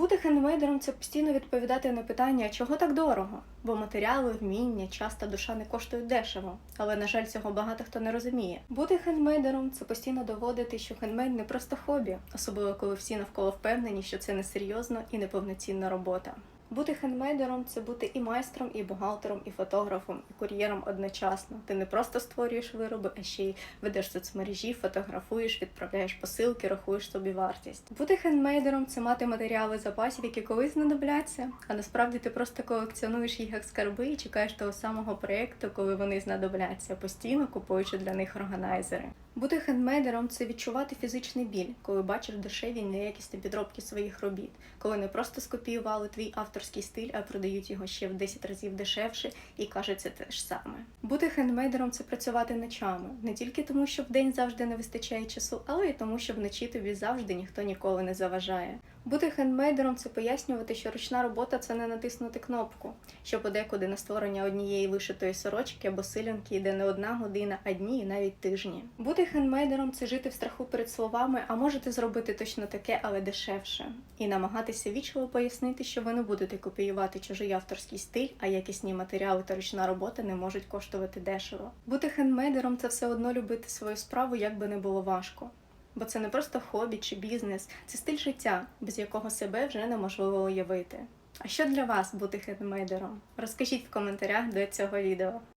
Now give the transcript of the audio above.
Бути хендмейдером це постійно відповідати на питання, чого так дорого, бо матеріали, вміння, час та душа не коштують дешево. Але на жаль, цього багато хто не розуміє. Бути хендмейдером це постійно доводити, що хендмейд не просто хобі, особливо коли всі навколо впевнені, що це несерйозно і неповноцінна робота. Бути хендмейдером це бути і майстром, і бухгалтером, і фотографом, і кур'єром одночасно. Ти не просто створюєш вироби, а ще й ведеш соцмережі, фотографуєш, відправляєш посилки, рахуєш собі вартість. Бути хендмейдером це мати матеріали запасів, які колись знадобляться, а насправді ти просто колекціонуєш їх як скарби і чекаєш того самого проєкту, коли вони знадобляться, постійно купуючи для них органайзери. Бути хендмейдером це відчувати фізичний біль, коли бачиш дешеві неякісні підробки своїх робіт, коли не просто скопіювали твій авторський стиль, а продають його ще в 10 разів дешевше і кажуть це те ж саме. Бути хендмейдером це працювати ночами, не тільки тому, що вдень завжди не вистачає часу, але й тому, що вночі тобі завжди ніхто ніколи не заважає. Бути хендмейдером це пояснювати, що ручна робота це не натиснути кнопку, що подекуди на створення однієї вишитої сорочки або силянки йде не одна година, а дні і навіть тижні. Бути хендмейдером це жити в страху перед словами, а можете зробити точно таке, але дешевше, і намагатися вічливо пояснити, що ви не будете копіювати чужий авторський стиль, а якісні матеріали та ручна робота не можуть коштувати дешево. Бути хендмейдером це все одно любити свою справу, як би не було важко. Бо це не просто хобі чи бізнес, це стиль життя, без якого себе вже неможливо уявити. А що для вас бути хендмейдером? Розкажіть в коментарях до цього відео.